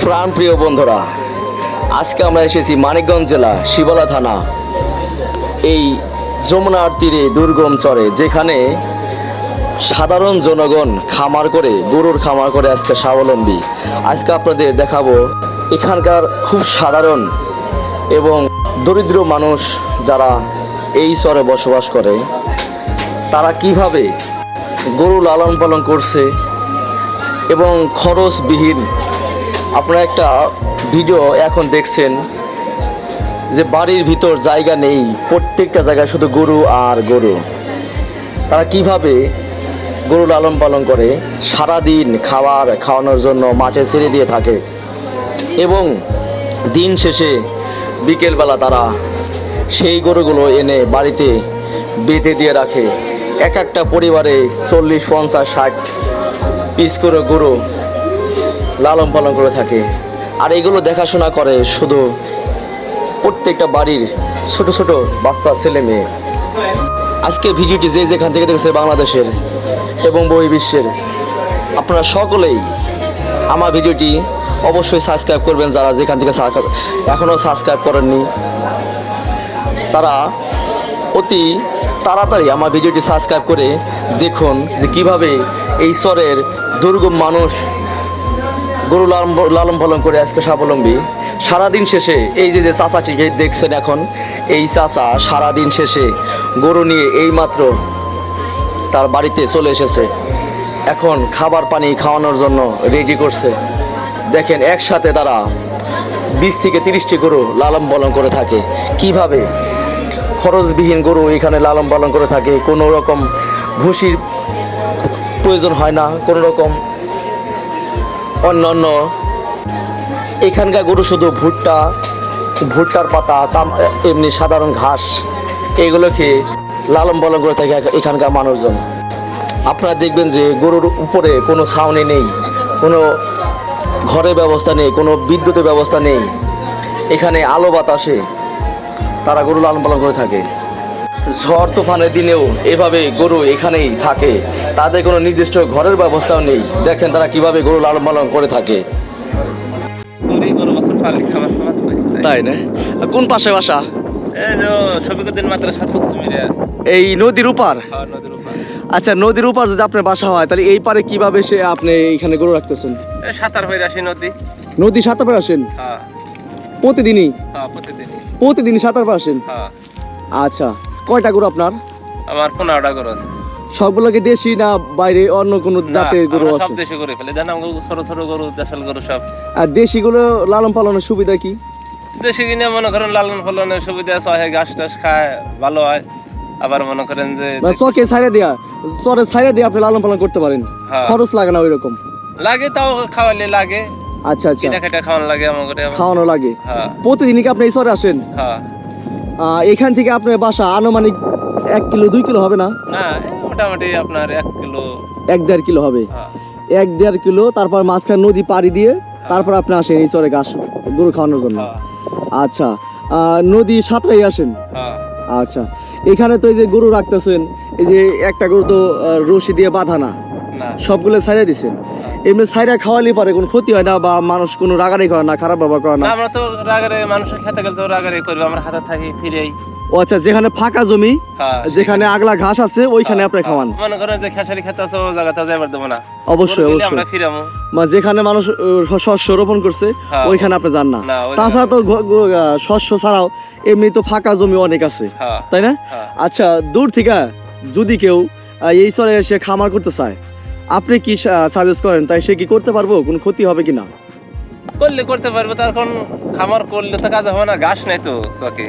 প্রাণপ্রিয় বন্ধুরা, আজকে আমরা এসেছি মানিকগঞ্জ জেলা শিবলা থানা, এই যমুনার তীরে দুর্গম চরে, যেখানে সাধারণ জনগণ খামার করে, গরুর খামার করে আজকে স্বাবলম্বী। আজকে আপনাদের দেখাবো এখানকার খুব সাধারণ এবং দরিদ্র মানুষ যারা এই চরে বসবাস করে, তারা কীভাবে গরু লালন পালন করছে এবং খরচবিহীন আপনারা একটা ভিডিও এখন দেখছেন যে বাড়ির ভিতর জায়গা নেই, প্রত্যেকটা জায়গায় শুধু গরু আর গরু। তারা কীভাবে গরু লালন পালন করে? সারাদিন খাবার খাওয়ানোর জন্য মাঠে ছেড়ে দিয়ে থাকে। এবং দিন শেষে বিকেলবেলা তারা সেই গরুগুলো এনে বাড়িতে বেঁধে দিয়ে রাখে। এক একটা পরিবারে চল্লিশ, পঞ্চাশ, ষাট পিস করে গরু লালন পালন করে থাকে। আর এগুলো দেখাশোনা করে শুধু প্রত্যেকটা বাড়ির ছোট ছোট বাচ্চা, ছেলে, মেয়ে। আজকে ভিডিওটি যে যেখান থেকে দেখছে বাংলাদেশের এবং বই বিশ্বের, আপনারা সকলেই আমার ভিডিওটি অবশ্যই সাবস্ক্রাইব করবেন যারা যেখান থেকে এখনও সাবস্ক্রাইব করেননি। তারা অতি তাড়াতাড়ি আমার ভিডিওটি সাবস্ক্রাইব করে দেখুন যে কীভাবে এই স্বরের দুর্গম মানুষ গরু লালন লালন পালন করে আজকে স্বাবলম্বী। সারাদিন শেষে, এই যে যে চাচাটিকে দেখছেন এখন, এই চাচা সারাদিন শেষে গরু নিয়ে এইমাত্র তার বাড়িতে চলে এসেছে। এখন খাবার পানি খাওয়ানোর জন্য রেডি করছে। দেখেন, একসাথে তারা বিশ থেকে তিরিশটি গরু লালন পালন করে থাকে। কীভাবে খরচবিহীন গরু এখানে লালন পালন করে থাকে, কোনো রকম ভুসির প্রয়োজন হয় না, কোনো রকম অন্য অন্য এখানকার গরু শুধু ভুট্টা, ভুট্টার পাতা, তাম এমনি সাধারণ ঘাস এগুলো খেয়ে লালন পালন করে থাকে এখানকার মানুষজন। আপনারা দেখবেন যে গরুর উপরে কোনো ছাউনি নেই, কোনো ঘরের ব্যবস্থা নেই, কোনো বিদ্যুতের ব্যবস্থা নেই। এখানে আলো বাতাসে তারা গরু লালন পালন করে থাকে। ঝড়, তুফানের দিনেও এভাবে গরু এখানেই থাকে। তাদের কোনো নির্দিষ্ট ঘরের ব্যবস্থাও নেই। দেখেন তারা কীভাবে গরু লালন পালন করে থাকে। তাই? না? কোন পাশে বাসা? এই যে শফিকুদ্দিন মাত্র সাত পশ্চিমে এই নদীর উপার? আচ্ছা নদীর উপার যদি আপনার বাসা হয় তাহলে এই পারে কীভাবে সে আপনি এখানে গরু রাখতেছেন? সাঁতার হয়ে আসি নদী। নদী সাঁতার পাড়ে আসেন? হ্যাঁ। প্রতিদিনই? হ্যাঁ প্রতিদিনই। প্রতিদিনই সাঁতার পাড়ে আসেন? হ্যাঁ। আচ্ছা কয়টা গরু আপনার? আমার পনেরোটা গরু আছে। সবগুলোকে দেশি না বাইরে অন্য কোনো জাতের গরু আছে সব দেশে করে ফেলে ছোট ছোট গরু দেশাল গরু সব। আর দেশিগুলো লালন পালনের সুবিধা কি? দেশে কিনে মনে করেন লালন ফলনের সুবিধা আছে হয় ঘাস টাস খায় ভালো হয়। আবার মনে করেন যে চকে ছাইড়ে দেয়া চরে ছাইড়ে দিয়ে আপনি লালন পালন করতে পারেন। হ্যাঁ। খরচ লাগে না ওই রকম লাগে তাও খাওয়ালে লাগে। আচ্ছা আচ্ছা। কিনা খাওয়ানো লাগে আমাকে খাওয়ানো লাগে। হ্যাঁ। প্রতিদিনই কি আপনি এই চরে আসেন? হ্যাঁ। এখান থেকে আপনার বাসা আনুমানিক এক কিলো দুই কিলো হবে না? না এই মোটামুটি আপনার এক কিলো। এক দেড় কিলো হবে। হ্যাঁ। এক দেড় কিলো তারপর মাঝখানে নদী পাড়ি দিয়ে তারপর আপনি আসেন এই চরে ঘাস গরু খাওয়ানোর জন্য। হ্যাঁ। আচ্ছা নদী সাঁতরাই আসেন? হ্যাঁ। আচ্ছা এখানে তো এই যে গরু রাখতেছেন এই যে একটা গরু তো রশি দিয়ে বাঁধা না। সবগুলো ছাইড়া দিছেন। এমনি ছাইড়া খাওয়ালে পারে কোনো ক্ষতি হয় না বা মানুষ কোনো রাগারাগি করে না খারাপ ব্যবহার করে না? না, আমরা তো রাগারে মানুষের খেতে গেলে তো রাগারে করবে আমরা হাতে থাকি ফিরেই। ও আচ্ছা যেখানে ফাঁকা জমি হ্যাঁ। যেখানে আগলা ঘাস আছে ওইখানে আপনি খাওয়ান। মনে করেন যে খেসারি খেতে আছে ও জায়গাতে যাইবার দেবো না। অবশ্যই অবশ্যই। আমরা ফিরামো। বা যেখানে মানুষ শস্য রোপণ করছে হ্যাঁ। ওইখানে আপনি যান না। না, তাছাড়া তো শস্য ছাড়াও এমনি তো ফাঁকা জমি অনেক আছে। হ্যাঁ। তাই না? হ্যাঁ। আচ্ছা দূর থেকে যদি কেউ এই চরে এসে খামার করতে চায় আপনি কি সাজেস্ট করেন? তাই সে কি করতে পারব? কোনো ক্ষতি হবে কিনা করলে করতে পারব তার এখন খামার করলে তো কাজ হবে না ঘাস নাই তো চকে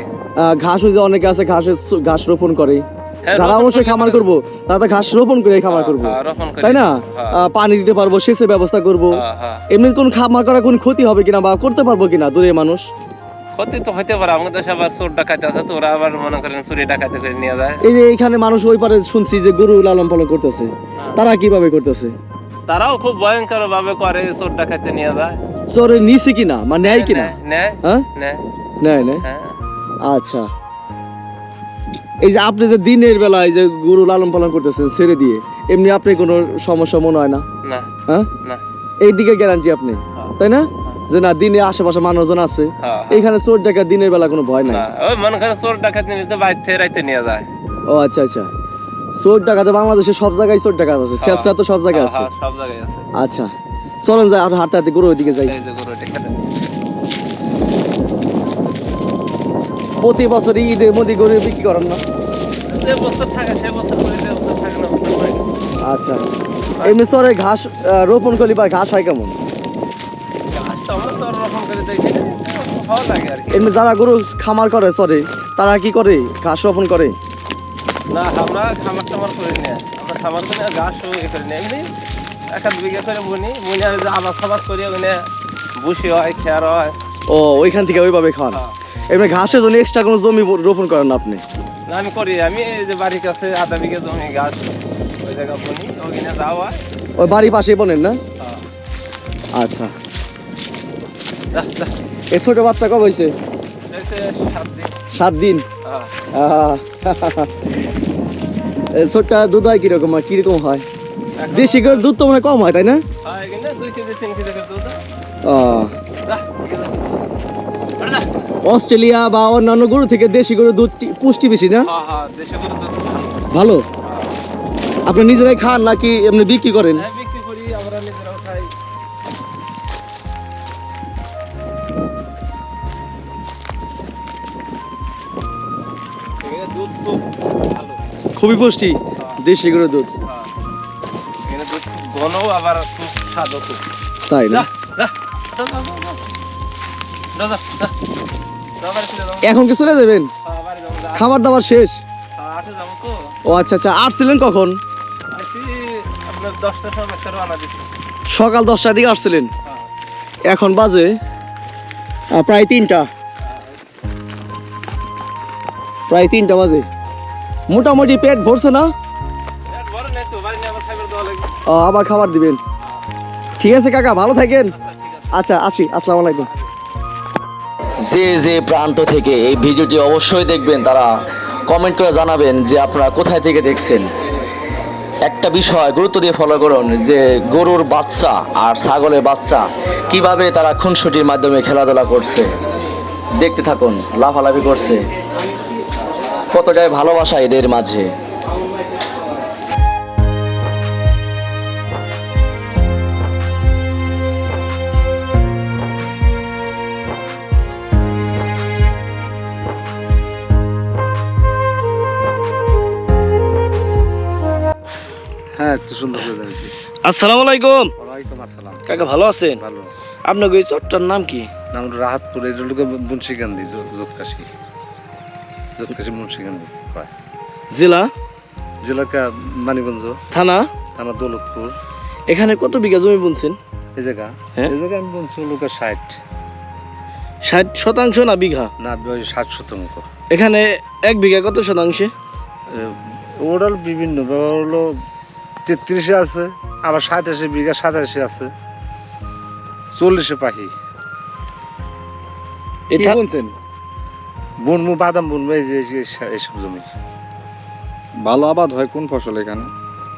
ঘাস ওই যে অনেকে আছে ঘাসের ঘাস রোপণ করে। হ্যাঁ, যারা অবশ্যই খামার করব তারা ঘাস রোপণ করে খামার করব। হ্যাঁ। তাই না? হ্যাঁ, পানি দিতে পারব সেচের ব্যবস্থা করব। হ্যাঁ, হ্যাঁ। এমনি কোন খামার করা কোন ক্ষতি হবে কিনা বা করতে পারব কিনা দূরে মানুষ? ক্ষতি তো হইতে পারে আমাদের দেশে আবার চোর ডাকাইতে আছে তো ওরা আবার মনে করেন চুরি ডাকাইতে করে নিয়ে যায়। এই যে এইখানে মানুষ ওই পারে শুনছি যে গরু লালন পালন করতেছে। তারা কীভাবে করতেছে? তারাও খুব ভয়ঙ্কর ভাবে করে চোর ডাকাইতে নিয়ে যায়। চোরে নিছে কিনা? বা নেয় কিনা? নেয়, নেয় হ্যাঁ? নেয় নেয় নেয় আচ্ছা। এই যে আপনি যে দিনের বেলায় যে গরু লালন পালন করতেছেন ছেড়ে দিয়ে এমনি আপনি কোনো সমস্যা মনে হয় না? হ্যাঁ? গ্যারান্টি আপনি? হ্যাঁ। তাই না? যে না দিনে আশেপাশে মানুষজন আছে হ্যাঁ। এখানে চোর ডাকাত দিনের বেলা কোনো ভয় নাই? মনে করেন চোর ডাকাত তো বাইর রাইতে নিয়ে যায়। ও আচ্ছা আচ্ছা। চোর ডাকাতে বাংলাদেশে সব জায়গায় চোর ডাকাত আছে শেষরা তো সব জায়গায় আছে। সব জায়গায় আছে। আচ্ছা। চলেন যাই আর হাঁটতে হাঁটতে গরু ওইদিকে যাই। প্রতি বছর ঈদে মোদি গরু বিক্রি করেন না। আচ্ছা। এমনি চরে ঘাস রোপণ করলি বা ঘাস হয় কেমন? এমনি যারা গরু খামার করে চরে তারা কি করে? ঘাস রোপণ করে? না আমরা খামার টামার করি না। আমরা খামার করে ইয়ে করি না। এক আধ বিঘা করে বুনি বুনি আর যে আবাদ ফাবাদ করি ওখানে বুসি হয় খেয়ার হয়। ও ওইখান থেকে ওইভাবে খান? হ্যাঁ। এমনি ঘাসের জন্য এক্সট্রা কোনো জমি রোপণ করেন না আপনি? না, আমি করি। আমি এই যে বাড়ির কাছে আধা বিঘা জমি গাছ ওই জায়গা বুনি ওখানে যাওয়া ওই বাড়ির পাশেই বলেন না? হ্যাঁ। আচ্ছা। এই ছোট বাচ্চা কবে হয়েছে সাত দিন। হ্যাঁ। ছোটটা দুধ হয় কীরকম হয় কীরকম হয়? দেশি গরুর দুধ তো মনে কম হয় তাই না? যা। অস্ট্রেলিয়া বা অন্যান্য গরু থেকে দেশি গরুর দুধ পুষ্টি বেশি না? হ্যাঁ, হ্যাঁ, ভালো। আপনি নিজেরাই খান নাকি এমনি বিক্রি করেন? হ্যাঁ, খুবই পুষ্টি দেশি গরুর দুধ। দুধ খুব ঘন আবার খুব স্বাদও খুব তাই না। এখন কি চলে যাবেন হ্যাঁ। খাবার দাবার শেষ হ্যাঁ। ও আচ্ছা আচ্ছা আসছিলেন কখন। সকাল দশটার দিকে আসছিলেন হ্যাঁ। এখন বাজে প্রায় তিনটা প্রায় তিনটা বাজে মোটামুটি পেট ভরছে না আবার খাবার দিবেন। ঠিক আছে কাকা ভালো থাকেন। আচ্ছা, আসি আসসালামু আলাইকুম। যে যে প্রান্ত থেকে এই ভিডিওটি অবশ্যই দেখবেন তারা কমেন্ট করে জানাবেন যে আপনারা কোথায় থেকে দেখছেন। একটা বিষয় গুরুত্ব দিয়ে ফলো করুন যে গরুর বাচ্চা আর ছাগলের বাচ্চা কীভাবে তারা খুনসুটির মাধ্যমে খেলাধুলা করছে। দেখতে থাকুন লাফালাফি করছে। কতটাই ভালোবাসা এদের মাঝে। আসসালামু আলাইকুম। ওয়ালাইকুম আসসালাম। কাকা ভালো আছেন? ভালো। আপনার ওই চটটার নাম কি? নাম রাহাতপুর এই লোকে মুন্সিগান্ধী জোৎকাশি। জোৎকাশি মুন্সিগান্ধী কয় জেলা? জেলাকা মানিগঞ্জ থানা? থানা দৌলতপুর। এখানে কত বিঘা জমি বুনছেন? এই জায়গা? হ্যাঁ? এই জায়গা আমি বলছি লোকের ষাট। ষাট শতাংশ না বিঘা? না ষাট শতাংশ। এখানে এক বিঘা কত শতাংশে? ওভারঅল বিভিন্ন হলো তেত্রিশে আছে। আবার সাতাশি বিঘা সাতাশি আছে। চল্লিশে পাখি। এটা বলছেন বনমু বাদাম বনবো এই যে এইসব জমি। ভালো আবাদ হয় কোন ফসল এখানে?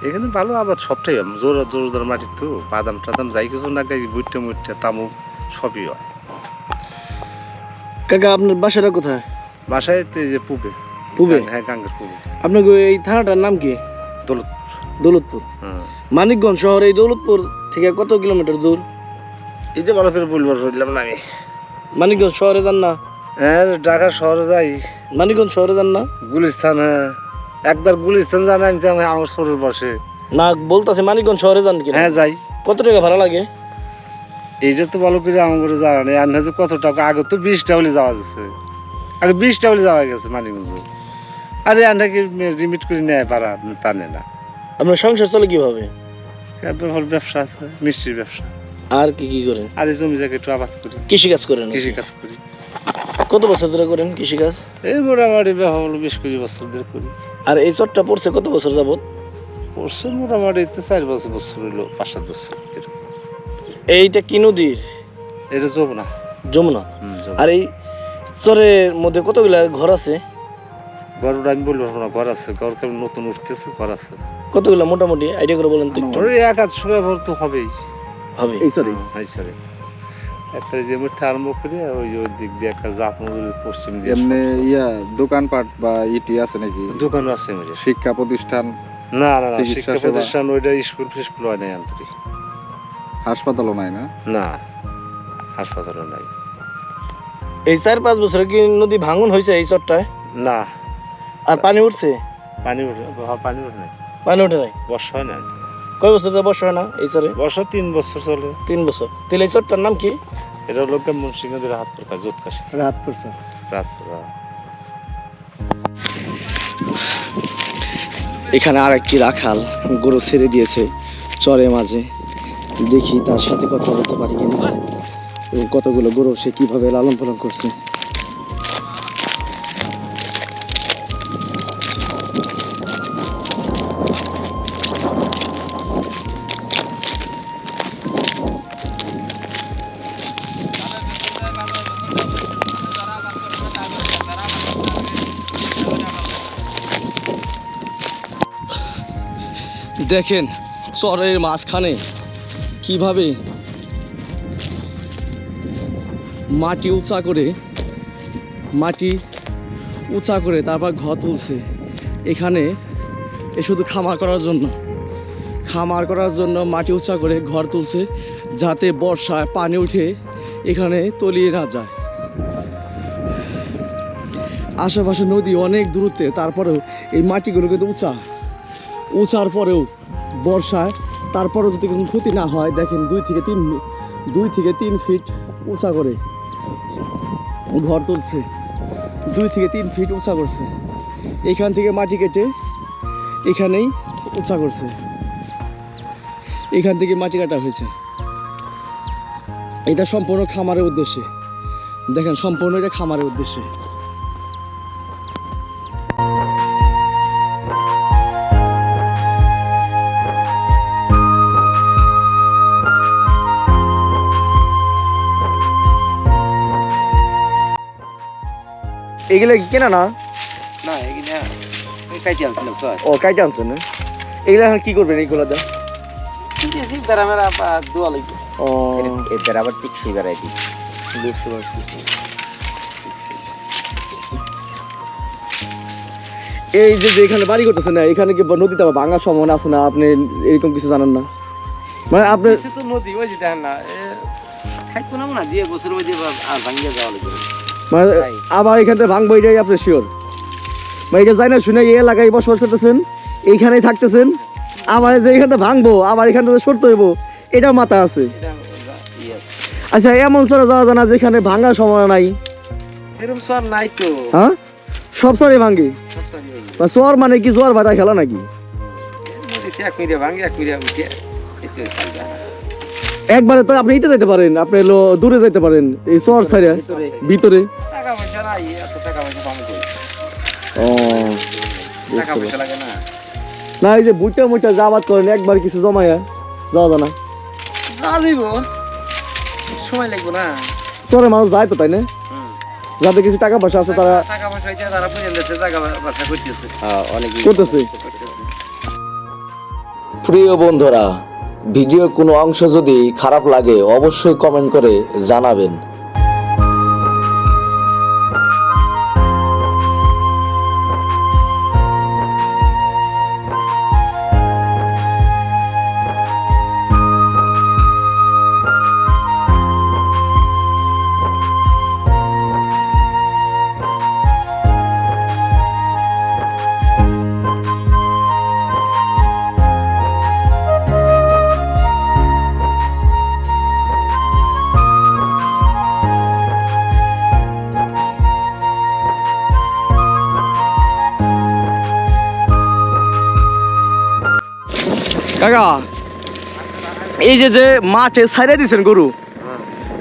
এখানে ভালো আবাদ সবটাই হয়। জোর জোরদার মাটির তো বাদাম টাদাম যাই কিছু না গাই ভুট্টা মুট্টা তামুক সবই হয়। কাকা আপনার বাসাটা কোথায়? বাসায় যে পুবে। পুবে? হ্যাঁ গাঙ্গের পুবে। আপনার এই থানাটার নাম কি? দৌলতপুর দৌলতপুর। হ্যাঁ মানিকগঞ্জ শহর এই দৌলতপুর থেকে কত কিলোমিটার দূর? এই যে ভালো করে বলবার হইলাম না আমি। মানিকগঞ্জ শহরে যান না? হ্যাঁ ঢাকা শহরে যাই। মানিকগঞ্জ শহরে যান না? গুলিস্তান হ্যাঁ। একবার গুলিস্তান জানাই আমি আমার শরীর বসে না বলতাছে মানিকগঞ্জ শহরে যান কি হ্যাঁ যাই। কত টাকা ভাড়া লাগে? এইটা তো ভালো করে আমার করে জানা নেই। আর না কত টাকা? আগে তো বিশটা হলে যাওয়া যাচ্ছে আগে বিশটা হলে যাওয়া গেছে মানিকগঞ্জ। আরে আন্ডাকে রিমিট করে নেয় পারা তা নেয় না। আপনার সংসার চলে কীভাবে? ব্যবসা আছে মিষ্টির ব্যবসা। আর কি কি করেন? আর এই জমি জায়গায় একটু আবাদ করি। কৃষি কাজ করেন কৃষি কাজ করি। কত বছর ধরে করেন কৃষি কাজ এই মোটামুটি হলো বিশ কুড়ি বছর ধরে করি। আর এই চটটা পড়ছে কত বছর যাবত করছে মোটামুটি তো চার বছর বছর হইল পাঁচ সাত বছর এইটা কি নদীর? এটা যাব না যমুনা। আর এই চরের মধ্যে কতগুলা ঘর আছে? ঘরটা আমি বলব না ঘর আছে ঘর কেমন নতুন উঠতেছে ঘর আছে। কতগুলা মোটামুটি? আইডিয়া করে বলেন তো একটু। ওই এক আধ সময় ভর তো হবেই। হবে এই সরি সরি একটা যে মুঠে আরম্ভ করে ওই ওই দিক দিয়ে একটা পশ্চিম দিয়ে এমনি ইয়া দোকানপাট বা ইটি আছে নাকি? দোকান আছে মেরে শিক্ষা প্রতিষ্ঠান না না না শিক্ষা প্রতিষ্ঠান ওইটা স্কুল ফিস্কুল হয় নাই আন্তরিক। হাসপাতালও নাই না? না হাসপাতালও নাই। এই চার পাঁচ বছরে কি নদী ভাঙন হয়েছে এই চরটায়? না আর পানি উঠছে? পানি উঠে হ্যাঁ, পানি উঠে নাই। পানি উঠে নাই? বর্ষা হয় না কয় বছর ধরে বর্ষা হয় না এই চরে? বর্ষা তিন বছর চলে। তিন বছর। তাহলে এই চরটার নাম কি? এটা লোক মুন্সিগঞ্জের হাত পর জোত কাশি রাত পড়ছে রাত পর এখানে আর একটি রাখাল গরু ছেড়ে দিয়েছে চরে মাঝে। দেখি তার সাথে কথা বলতে পারি কিনা। এবং কতগুলো গরু সে কীভাবে লালন পালন করছে। দেখেন চরের মাঝখানে কীভাবে মাটি উঁচা করে, মাটি উঁচা করে তারপর ঘর তুলছে। এখানে এ শুধু খামার করার জন্য। খামার করার জন্য মাটি উঁচা করে ঘর তুলছে যাতে বর্ষায় পানি উঠে এখানে তলিয়ে না যায়। আশেপাশে নদী অনেক দূরত্বে, তারপরেও এই মাটিগুলো কিন্তু উঁচা। উঁচার পরেও বর্ষায় তারপরেও যদি কোনো ক্ষতি না হয়, দেখেন দুই থেকে তিন দুই থেকে তিন ফিট উঁচা করে ঘর তুলছে। দুই থেকে তিন ফিট উঁচা করছে। এখান থেকে মাটি কেটে এখানেই উঁচা করছে। এখান থেকে মাটি কাটা হয়েছে। এটা সম্পূর্ণ খামারের উদ্দেশ্যে। দেখেন, সম্পূর্ণ এটা খামারের উদ্দেশ্যে। এগুলো কেনা না? না এগুলা কাইতে আনছিলাম ও আনছেন না? এগুলো এখন কি করবেন এইগুলো দা দিয়েছি দোয়া লাগবে। ও। এদের আবার টিকসই বেড়াই দিই বুঝতে পারছি। এই যে যে এখানে বাড়ি করতেছে না এখানে কি নদীতে আবার ভাঙার সম্ভাবনা আছে না? আপনি এরকম কিছু জানেন না? মানে আপনি নদী ওই যে দেখেন না থাকতো না দিয়ে বছর ওই যে আর ভাঙ্গিয়ে যাওয়া লাগবে। মানে আবার এখান থেকে ভাঙবো এটাই আপনি শিওর মানে এটা যাই না শুনে এই এলাকায় বসবাস করতেছেন এইখানেই থাকতেছেন আবার যে এখান থেকে ভাঙবো আবার এখান থেকে সরতে হইব এটা মাথা আছে। ইয়ে। আচ্ছা এমন সরে যাওয়া জানা যেখানে ভাঙার সম্ভাবনা নাই। এরকম সব নাই তো। হ্যাঁ? সব সব বা চর মানে কি জোয়ার ভাটা খেলা নাকি? এক মিনিটে ভাঙ্গে এক মিনিটে। একবারে তো আপনি ইতে যেতে পারেন আপনি এলো দূরে যেতে পারেন এই চর সাইডে ভিতরে। ভিতরে টাকা পয়সা নাই এত টাকা পয়সা পাবো ও টাকা পয়সা লাগে না। না এই যে বুইটা মুইটা জাবাত করেন একবার কিছু জমায়া যাওয়া জানা যা দিব সময় লাগবে না। মানুষ যায় তো তাই না? যাদের কিছু টাকা পয়সা আছে তারা টাকা পয়সা হইতে তারা টাকা পয়সা করতেছে। অনেক করতেছে। প্রিয় বন্ধুরা ভিডিও কোনো অংশ যদি খারাপ লাগে অবশ্যই কমেন্ট করে জানাবেন। কাকা এই যে যে মাঠে ছাইড়ে দিছেন গরু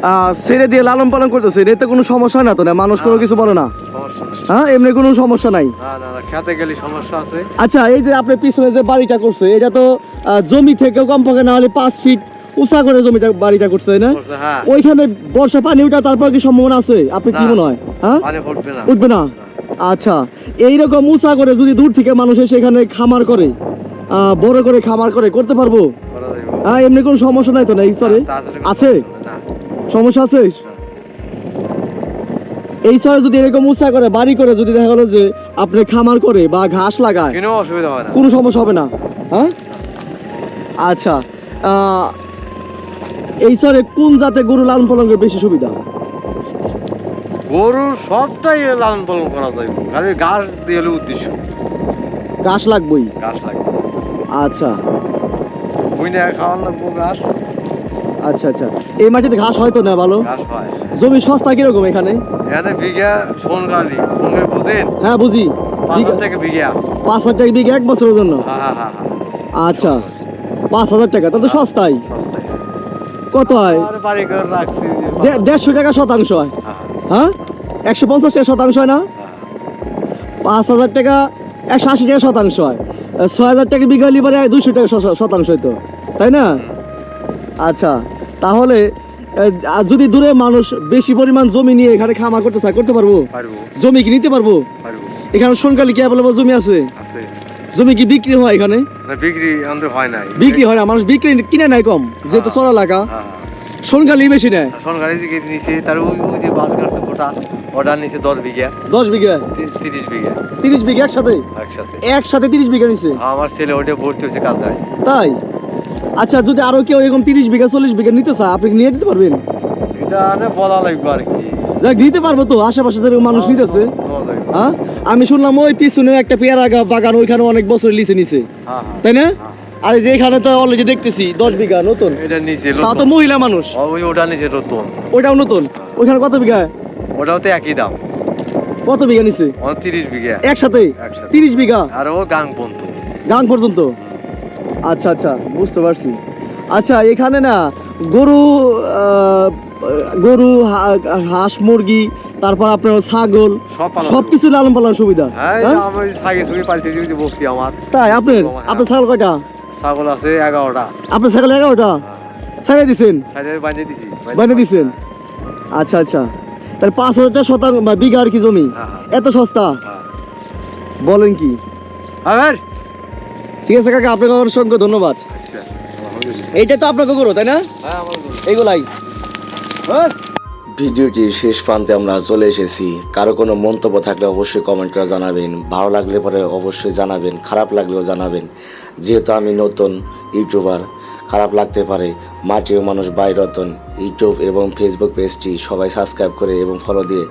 আহ, ছেড়ে দিয়ে লালন পালন করতেছেন এতে কোনো সমস্যা হয় না তো না? মানুষ কোনো কিছু বলে না? হ্যাঁ এমনি কোনো সমস্যা নাই? খেতে গেলে সমস্যা আছে। আচ্ছা এই যে আপনি পিছনে যে বাড়িটা করছে এটা তো জমি থেকে কমপক্ষে না হলে পাঁচ ফিট উঁচা করে জমিটা বাড়িটা করছে না? হ্যাঁ। ওইখানে বর্ষা পানি উঠা তারপর কি সম্ভাবনা আছে? আপনি কি মনে হয়? হ্যাঁ? না। উঠবে না? আচ্ছা এইরকম উঁচা করে যদি দূর থেকে মানুষ এসে এখানে খামার করে বড় করে খামার করে করতে পারব? হ্যাঁ এমনি কোনো সমস্যা নাই তো না? এই সরে আছে? সমস্যা আছে? এই চরে যদি এরকম উৎসাহ করে বাড়ি করে যদি দেখা গেলো যে আপনি খামার করে বা ঘাস লাগায় কোনো সমস্যা হবে না? হ্যাঁ? আচ্ছা এই চরে কোন জাতে গরু লালন পালন করে বেশি সুবিধা? গরুর সবটাই লালন পালন করা যায় খালি ঘাস দিয়ে উদ্দেশ্য। ঘাস লাগবেই। ঘাস লাগে আচ্ছা। বুঝলে খাওয়ান লাগবো ঘাস। আচ্ছা আচ্ছা। এই মাটিতে ঘাস হয়তো না ভালো? ঘাস হয়। জমি সস্তা কীরকম এখানে? এখানে বিঘা বুঝেন? হ্যাঁ বুঝি। পাঁচ হাজার টাকা বিঘা। পাঁচ হাজার টাকা বিঘা এক বছরের জন্য? হ্যাঁ হ্যাঁ হ্যাঁ হ্যাঁ। আচ্ছা। পাঁচ হাজার টাকা তাহলে তো সস্তাই। সস্তায়। কত হয়? দেড়শো টাকা শতাংশ হয়। হ্যাঁ, হ্যাঁ। একশো পঞ্চাশ টাকা শতাংশ হয় না? হ্যাঁ। পাঁচ হাজার টাকা একশো আশি টাকা শতাংশ হয়। ছয় হাজার টাকা বিঘা হলে পরে দুইশো টাকা শতাংশ হইতো তাই না? আচ্ছা তাহলে আর যদি দূরে মানুষ বেশি পরিমাণ জমি নিয়ে এখানে খামার করতে চায় করতে পারব? জমি কি নিতে পারব? এখানে সোনকালি কি অ্যাভেলেবল জমি আছে? জমি কি বিক্রি হয় এখানে? বিক্রি আমাদের হয় নাই। বিক্রি হয় না মানুষ বিক্রি কিনে নেয় কম যেহেতু চড়া এলাকা। হ্যাঁ। সোনকালি বেশি নেয়। সোনকালি নিচে তার ওই যে বাস দশ বিঘা। দশ বিঘা? তিরিশ বিঘা। তিরিশ বিঘা একসাথে? একসাথে। একসাথে তিরিশ বিঘা নিছে? আমার ছেলে ওটা ভর্তি হয়েছে কাজে। তাই? আচ্ছা যদি আরও কেউ এরকম তিরিশ বিঘা চল্লিশ বিঘা নিতে চায় আপনি নিয়ে দিতে পারবেন? এটা বলা লাগবে আর কি। যাক নিতে পারব তো আশেপাশে যেরকম মানুষ নিতেছে। হ্যাঁ? আমি শুনলাম ওই পিছনে একটা পেয়ারা বাগান ওইখানে অনেক বছর লিচে নিছে। হ্যাঁ হ্যাঁ। তাই না? হ্যাঁ। আর যে এখানে তো অলরেডি দেখতেছি দশ বিঘা নতুন। এটা নিচে তা তো মহিলা মানুষ। ওই ওটা নিচে নতুন। ওইটাও নতুন? ওইখানে কত বিঘা? ওটাও তো একই দাম। কত বিঘা নিছে? তিরিশ বিঘা। একসাথে? তিরিশ বিঘা? আর ও গাং বন্ধু গাং পর্যন্ত? আচ্ছা আচ্ছা বুঝতে পারছি। আচ্ছা এখানে না গরু গরু হাঁস মুরগি তারপর আপনার ছাগল সব পালন সব কিছু লালন পালন সুবিধা হ্যাঁ হ্যাঁ? আমার। তাই আপনার? হ্যাঁ। আপনার ছাগল কয়টা ছাগল আছে এগারোটা। আপনার ছাগল এগারোটা? ছেড়ে দিছেন? সাইডে বাঁধিয়ে দিছি। বানিয়ে দিছেন? আচ্ছা আচ্ছা। তাহলে পাঁচ হাজার টাকা শতাংশ বা বিঘা আর কি জমি। হ্যাঁ, হ্যাঁ। এত সস্তা? হ্যাঁ। বলেন কি? আবার? ঠিক আছে কাকা আপনাকে অসংখ্য ধন্যবাদ। আচ্ছা এইটা তো আপনাকে গরু তাই না? হ্যাঁ আমার এইগুলাই। ভিডিওটির শেষ প্রান্তে আমরা চলে এসেছি। কারও কোনো মন্তব্য থাকলে অবশ্যই কমেন্ট করে জানাবেন। ভালো লাগলে পরে অবশ্যই জানাবেন খারাপ লাগলেও জানাবেন। যেহেতু আমি নতুন ইউটিউবার খারাপ লাগতে পারে। মাটিও মানুষ বাই রতন, ইউটিউব এবং ফেসবুক পেজটি সবাই সাবস্ক্রাইব করে এবং ফলো দিয়ে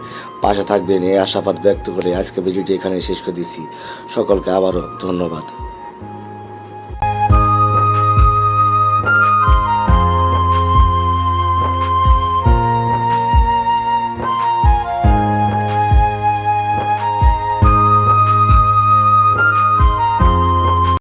পাশে থাকবেন। এই আশাবাদ ব্যক্ত করে আজকে ভিডিওটি এখানে শেষ করে দিচ্ছি। সকলকে আবারও ধন্যবাদ।